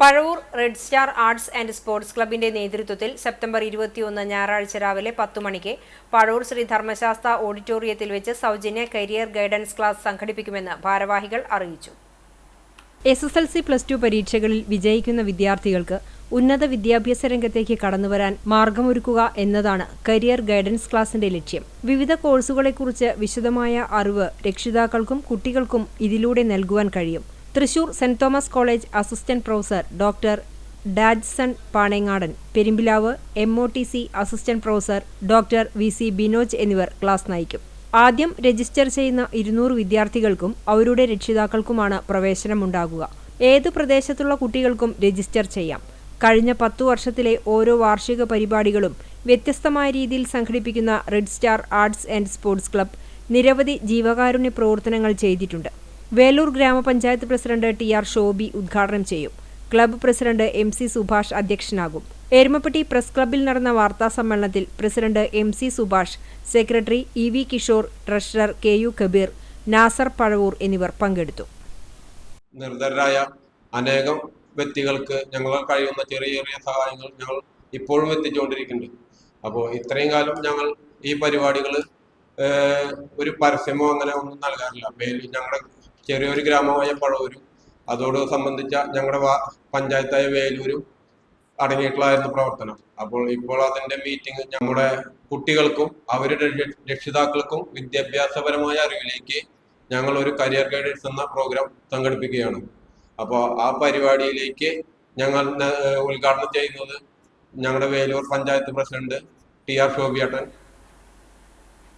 Pazhavoor red star arts and sports ക്ലബിന്റെ നേതൃത്വത്തിൽ September ഇരുപത്തിയൊന്ന് ഞായറാഴ്ച രാവിലെ പത്തു മണിക്ക് പഴവൂർ ശ്രീ ധർമ്മശാസ്ത്ര ഓഡിറ്റോറിയത്തിൽ വെച്ച് സൗജന്യ കരിയർ ഗൈഡൻസ് ക്ലാസ് സംഘടിപ്പിക്കുമെന്ന് ഭാരവാഹികൾ അറിയിച്ചു. S S L C plus two പരീക്ഷകളിൽ വിജയിക്കുന്ന വിദ്യാർത്ഥികൾക്ക് ഉന്നത വിദ്യാഭ്യാസ രംഗത്തേക്ക് കടന്നുവരാൻ മാർഗമൊരുക്കുക എന്നതാണ് കരിയർ ഗൈഡൻസ് ക്ലാസിന്റെ ലക്ഷ്യം. വിവിധ കോഴ്സുകളെക്കുറിച്ച് വിശദമായ അറിവ് രക്ഷിതാക്കൾക്കും കുട്ടികൾക്കും ഇതിലൂടെ നൽകുവാൻ കഴിയും. Thrissur Saint Thomas college assistant professor doctor Dadson Panengadan Perumpilavu M O T C assistant professor doctor V C Binoj എന്നിവർ ക്ലാസ് നയിക്കും. ആദ്യം രജിസ്റ്റർ ചെയ്യുന്ന ഇരുന്നൂറ് വിദ്യാർത്ഥികൾക്കും അവരുടെ രക്ഷിതാക്കൾക്കുമാണ് പ്രവേശനമുണ്ടാകുക. ഏത് പ്രദേശത്തുള്ള കുട്ടികൾക്കും രജിസ്റ്റർ ചെയ്യാം. കഴിഞ്ഞ പത്തു വർഷത്തിലെ ഓരോ വാർഷിക പരിപാടികളും വ്യത്യസ്തമായ രീതിയിൽ സംഘടിപ്പിക്കുന്ന red star arts and sports club നിരവധി ജീവകാരുണ്യ പ്രവർത്തനങ്ങൾ ചെയ്തിട്ടുണ്ട്. വേലൂർ ഗ്രാമപഞ്ചായത്ത് പ്രസിഡന്റ് ടി ആർ ഷോബി ഉദ്ഘാടനം ചെയ്യും. Club president M C Subhash അധ്യക്ഷനാകും. Erumapetty press ക്ലബ്ബിൽ നടന്ന വാർത്താ സമ്മേളനത്തിൽ president M C Subhash secretary E V Kishore treasurer K U Kabeer Nasar Pazhavoor എന്നിവർ പങ്കെടുത്തു. നിർധരരായ അനേകം വ്യക്തികൾക്ക് ഞങ്ങളാൽ കഴിയുന്ന ചെറിയ ചെറിയ സഹായങ്ങൾ ഞങ്ങൾ ഇപ്പോഴും എത്തിച്ചുകൊണ്ടിരിക്കുന്നുണ്ട്. അപ്പോൾ ഇത്രയും കാലം ഞങ്ങൾ ഈ പരിപാടികൾ ഒരു പരസ്യമോ അങ്ങനെ ഒന്നും നൽകാറില്ല. മേലിൽ ഞങ്ങളുടെ ചെറിയൊരു ഗ്രാമമായ പഴവൂരും. അതോട് സംബന്ധിച്ച ഞങ്ങളുടെ പഞ്ചായത്തായ വേലൂരും അടങ്ങിയിട്ടുള്ളതായിരുന്നു പ്രവർത്തനം. അപ്പോൾ ഇപ്പോൾ അതിന്റെ മീറ്റിംഗ് നമ്മുടെ കുട്ടികൾക്കും അവരുടെ രക്ഷ- രക്ഷിതാക്കൾക്കും വിദ്യാഭ്യാസപരമായ അറിവിലേക്ക് ഞങ്ങൾ ഒരു കരിയർ ഗൈഡൻസ് എന്ന പ്രോഗ്രാം സംഘടിപ്പിക്കുകയാണ്. അപ്പോൾ ആ പരിപാടിയിലേക്ക് ഞങ്ങൾ ഉദ്ഘാടനം ചെയ്യുന്നത് ഞങ്ങളുടെ Veloor panchayat president T R ശോഭിയേട്ടൻ